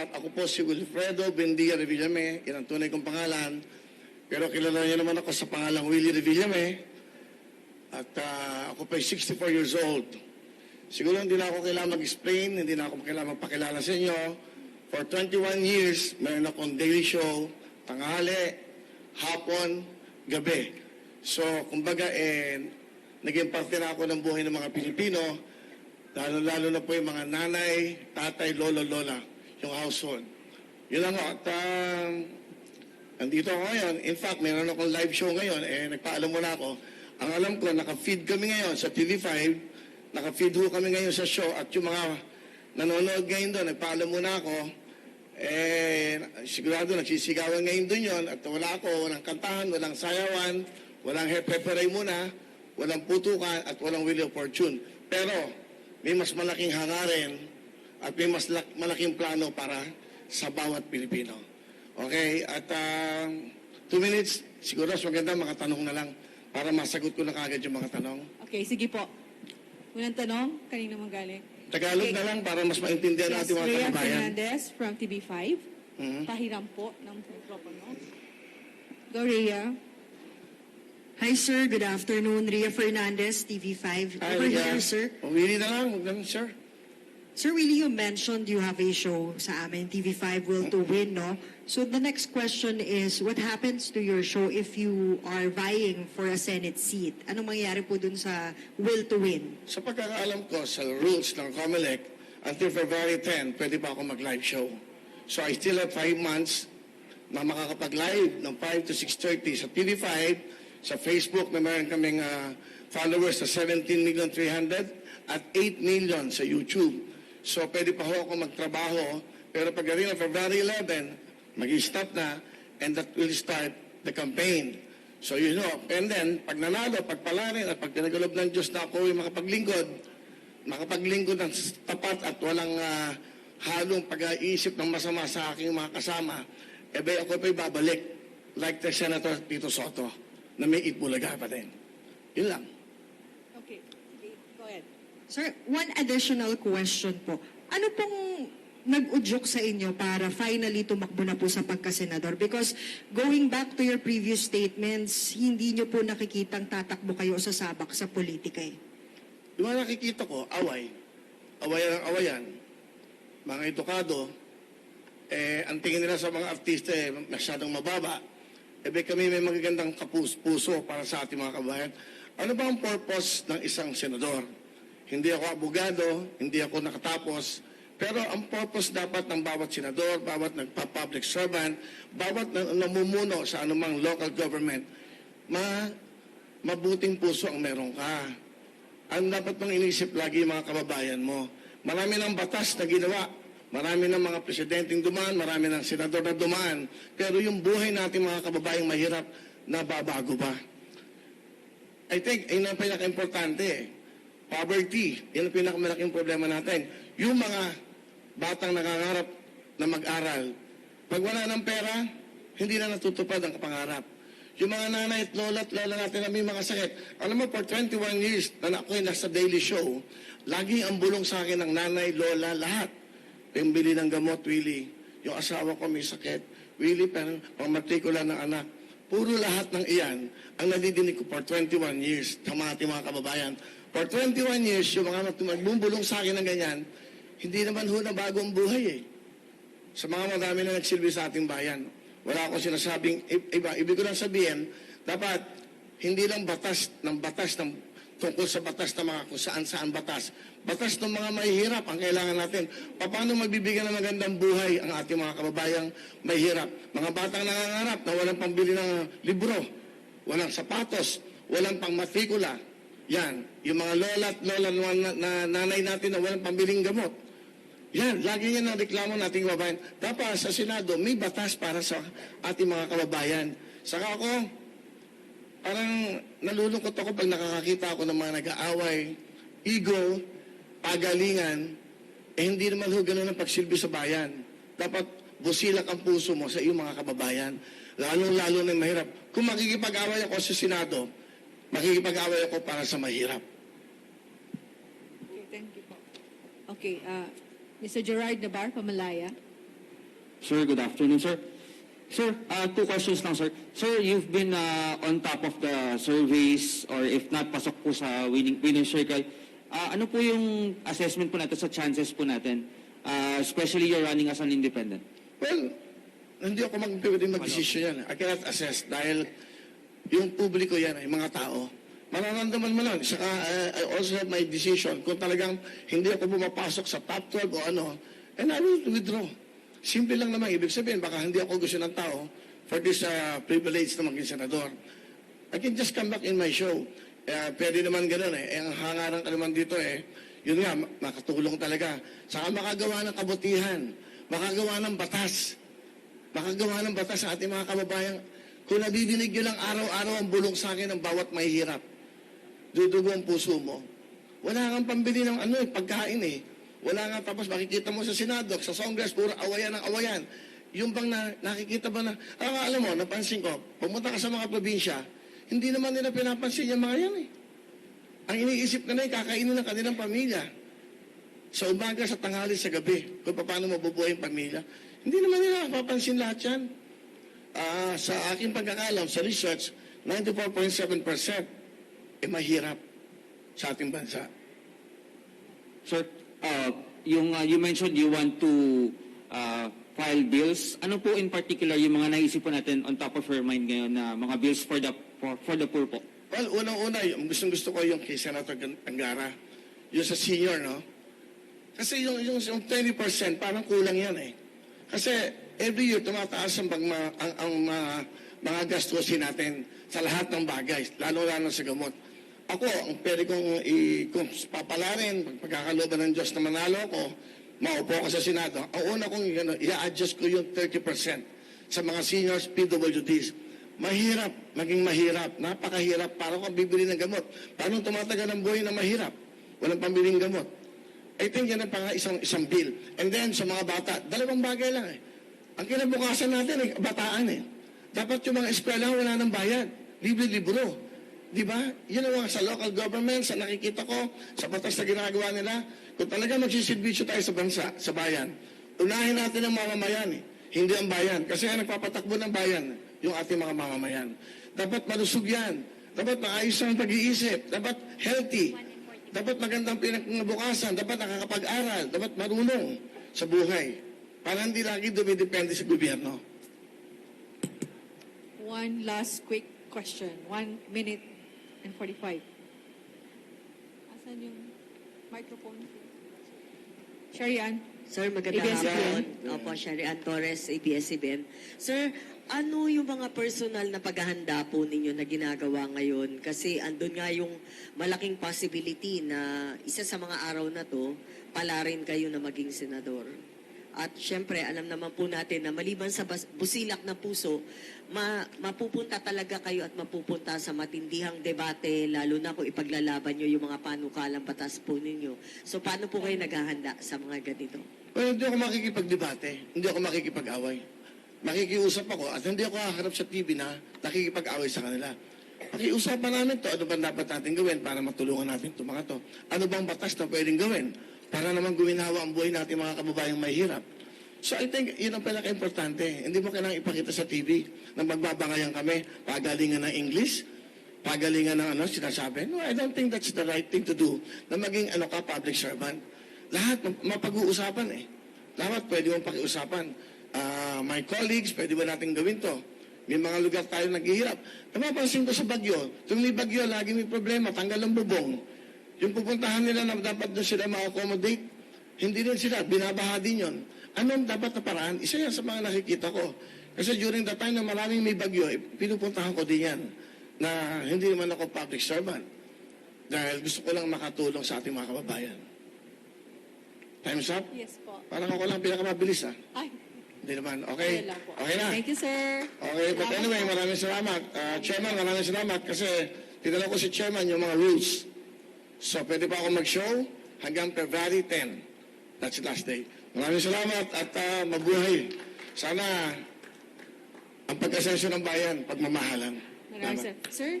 at ako po si Wilfredo Bendia Revillame, yan ang tunay kong pangalan. Pero kilala niyo naman ako sa pangalang Willie Revillame. At ah, ako po ay 64 years old. Siguro hindi na ako kailangan mag-explain, hindi na ako kailangan magpakilala sa inyo. For 21 years, meron akong daily show, tanghali, hapon, gabi. So, kumbaga, eh, naging parte na ako ng buhay ng mga Pilipino, lalo-lalo na po yung mga nanay, tatay, lolo, lola, yung household. Yun lang. At ah, Andito ako ngayon. In fact, meron akong live show ngayon. Eh, nagpaalam muna ako. Ang alam ko, naka-feed kami ngayon sa TV5. Naka-feed ho kami ngayon sa show. At yung mga nanonood ngayon doon, nagpaalam muna ako. Eh, sigurado nagsisigawan ngayon doon yon At wala ako, walang kantahan, walang sayawan, walang hepe-peray muna, walang putukan, at walang wheel of fortune. Pero, may mas malaking hangarin at may mas lak- malaking plano para sa bawat Pilipino. Okay, at ah, two minutes, siguro mas maganda mga tanong na lang para masagot ko na kagad yung mga tanong. Okay, sige po. Unang tanong, kanino manggaling? Tagalog Okay. na lang para mas maintindihan Yes, natin mga Rhea kababayan. Fernandez from TV5. Mhm. Pahiram po ng mikropono. Go, Rhea. Hi sir, good afternoon. Ria Fernandez, TV5. Hi, Over Ria. here, sir. O, Willie na lang, huwag sir. Sir Willie, you mentioned you have a show sa amin, TV5 Will to Win, no? So the next question is, what happens to your show if you are vying for a Senate seat? Anong mangyayari po dun sa Will to Win? Sa pagkakaalam ko sa rules ng COMELEC, until February 10, pwede pa ako mag-live show. So I still have five months na makakapag-live ng 5 to 6.30 sa TV5, sa Facebook na meron kaming ah, followers sa 17,300,000 at 8 million sa YouTube. So pwede pa ho ako magtrabaho, pero pagdating ng February 11, mag-stop na, and that will start the campaign. So you know, and then, pag nanalo, pag palarin, at pag pinagalob ng Diyos na ako yung makapaglingkod, makapaglingkod ng tapat at walang ah, halong pag-iisip ng masama sa aking mga kasama, eh ba ako pa'y babalik like the Senator Tito Soto na may itbulaga pa din. Yun lang. Okay, sige, go ahead. Sir, one additional question po. Ano pong nag-udyok sa inyo para finally tumakbo na po sa pagkasenador? Because going back to your previous statements, hindi nyo po nakikitang tatakbo kayo sa sabak sa politika eh. Yung nakikita ko, away. Awayan ang awayan. Mga edukado, eh, ang tingin nila sa mga artista eh, masyadong mababa. Eh, be, kami may magagandang kapus-puso para sa ating mga kabayan. Ano ba ang purpose ng isang senador? Hindi ako abogado, hindi ako nakatapos, pero ang purpose dapat ng bawat senador, bawat nagpa-public servant, bawat na- namumuno sa anumang local government, ma mabuting puso ang meron ka ang dapat mong inisip lagi mga kababayan mo. Marami ng batas na ginawa. Marami ng mga presidenteng dumaan, marami ng senador na dumaan. Pero yung buhay natin mga kababayang mahirap, nababago ba? I think, yun ang pinaka-importante. eh. Poverty, yun ang pinakamalaking problema natin. Yung mga batang nangangarap na mag-aral, pag wala ng pera, hindi na natutupad ang pangarap. Yung mga nanay at lola at lola natin na may mga sakit. Alam mo, for 21 years na ako ay nasa daily show, laging ang bulong sa akin ng nanay, lola, lahat. Pambili ng gamot, Willie. Yung asawa ko may sakit. Willie, pero pamatrikula ng anak. Puro lahat ng iyan ang nadidinig ko for 21 years ating mga kababayan. For 21 years, yung mga magbubulong sa akin ng ganyan, hindi naman ho na bagong buhay eh sa mga madami na nagsilbi sa ating bayan. Wala akong sinasabing iba. Ibig ko lang sabihin, dapat hindi lang batas ng batas ng tungkol sa batas ng mga kung saan-saan batas. Batas ng mga mahihirap ang kailangan natin. Paano magbibigyan ng magandang buhay ang ating mga kababayang mahihirap? Mga batang nangangarap na walang pambili ng libro, walang sapatos, walang pangmatrikula. Yan, yung mga lola at lola na, na nanay natin na walang pambiling gamot. Yan, lagi yan ang reklamo nating kababayan. Dapat sa Senado, may batas para sa ating mga kababayan. Saka ako, parang nalulungkot ako pag nakakakita ako ng mga nag-aaway, ego, pagalingan, eh hindi naman ho ganun ang pagsilbi sa bayan. Dapat busilak ang puso mo sa iyong mga kababayan. Lalong-lalo na mahirap. Kung makikipag-away ako sa Senado, makikipag-away ako para sa mahirap. Okay, thank you po. Okay, uh, Mr. Gerard Nabar, Pamalaya. Sir, good afternoon, sir. Sir, uh, two questions lang, sir. Sir, you've been uh, on top of the surveys or if not, pasok po sa winning, winning circle. Uh, ano po yung assessment po natin sa chances po natin? Uh, especially you're running as an independent. Well, hindi ako mag pwedeng mag-desisyon yan. I cannot assess dahil yung publiko yan ay mga tao. Mararamdaman mo lang. Saka uh, I also have my decision kung talagang hindi ako pumapasok sa top 12 o ano, and I will withdraw. Simple lang naman. Ibig sabihin, baka hindi ako gusto ng tao for this uh, privilege na maging senador. I can just come back in my show. Uh, pwede naman ganun eh. eh. Ang hangaran ka naman dito eh, yun nga, ma- makatulong talaga. Saka makagawa ng kabutihan, makagawa ng batas, makagawa ng batas sa ating mga kababayan. Kung nabibinig nyo lang araw-araw ang bulong sa akin ng bawat may hirap, dudugo ang puso mo. Wala kang pambili ng ano eh, pagkain eh. Wala nga tapos makikita mo sa Senado, sa Congress, puro awayan ng awayan. Yung bang na, nakikita ba na, alam, alam mo, napansin ko, pumunta ka sa mga probinsya, hindi naman nila pinapansin yung mga yan eh. Ang iniisip ka na eh, kakainin ng kanilang pamilya. Sa umaga, sa tanghali, sa gabi, kung paano mabubuhay ang pamilya. Hindi naman nila napapansin lahat yan. Ah, sa aking pagkakalam, sa research, 94.7% eh mahirap sa ating bansa. Sir, uh, yung uh, you mentioned you want to uh, file bills. Ano po in particular yung mga naisip po natin on top of your mind ngayon na mga bills for the for, for the poor po? Well, unang-una, yung gustong gusto ko yung kay Senator Angara, yung sa senior, no? Kasi yung, yung, yung 20%, parang kulang yan eh. Kasi every year, tumataas ang, pag, ang, ang mga, mga gastusin natin sa lahat ng bagay, lalo-lalo sa gamot. Ako, ang pwede kong i, kung papalarin, pag pagkakalooban ng Diyos na manalo ko, maupo ko sa Senado, ang una kong ano, i-adjust ko yung 30% sa mga seniors PWDs. Mahirap, maging mahirap, napakahirap. Para kung bibili ng gamot. Paano tumatagal ang buhay na mahirap? Walang pambiling gamot. I think yan ang pang isang, isang bill. And then sa mga bata, dalawang bagay lang eh. Ang kinabukasan natin eh, bataan eh. Dapat yung mga eskwela wala ng bayad. Libre-libro. Di ba? Yun ang mga sa local government, sa nakikita ko, sa batas na ginagawa nila. Kung talaga magsisilbisyo tayo sa bansa, sa bayan, unahin natin ang mamamayan eh. Hindi ang bayan. Kasi ang nagpapatakbo ng bayan, yung ating mga mamamayan. Dapat malusog yan. Dapat maayos ang pag-iisip. Dapat healthy. Dapat magandang pinagbukasan. Dapat nakakapag-aral. Dapat marunong sa buhay. Para hindi lagi dumidepende sa gobyerno. One last quick question. One minute and 45. Asan yung microphone? Sherry Ann? Sir, magandang hapon. Opo, Sherry Ann Torres, ABS-CBN. Sir, ano yung mga personal na paghahanda po ninyo na ginagawa ngayon? Kasi andun nga yung malaking possibility na isa sa mga araw na to, pala rin kayo na maging senador. At syempre, alam naman po natin na maliban sa busilak na puso, ma- mapupunta talaga kayo at mapupunta sa matindihang debate, lalo na kung ipaglalaban nyo yung mga panukalang batas po ninyo. So, paano po kayo naghahanda sa mga ganito? Well, hindi ako makikipagdebate. Hindi ako makikipag-away. Makikiusap ako at hindi ako haharap sa TV na nakikipag-away sa kanila. Pakiusapan namin to, ano ba dapat natin gawin para matulungan natin itong mga to? Ano bang batas na pwedeng gawin para naman guminawa ang buhay natin mga kababayang may hirap? So I think yun ang pinaka-importante. Hindi mo kailangang ipakita sa TV na magbabangayan kami, pagalingan ng English, pagalingan ng ano, sinasabi. No, I don't think that's the right thing to do na maging ano ka, public servant. Lahat ma- mapag-uusapan eh. Lahat pwede mong pakiusapan. Ah, my colleagues, pwede ba natin gawin to? May mga lugar tayo naghihirap. Napapansin ko sa bagyo, tuwing may bagyo, lagi may problema, tanggal ang bubong. Yung pupuntahan nila na dapat doon sila ma-accommodate, hindi rin sila, binabaha din yun. Anong dapat na paraan? Isa yan sa mga nakikita ko. Kasi during the time na maraming may bagyo, eh, pinupuntahan ko din yan na hindi naman ako public servant. Dahil gusto ko lang makatulong sa ating mga kababayan. Time's up? Yes po. Parang ako lang pinakamabilis ah. Ay, Hindi naman. Okay? okay na? Thank you, sir. Okay, but anyway, maraming salamat. Uh, Chairman, maraming salamat kasi tinanong ko si Chairman yung mga rules. So, pwede pa ako mag-show hanggang February 10. That's the last day. Maraming salamat at uh, mabuhay. Sana ang pag-asensyo ng bayan, pagmamahalan. Maraming Salamat. Sir,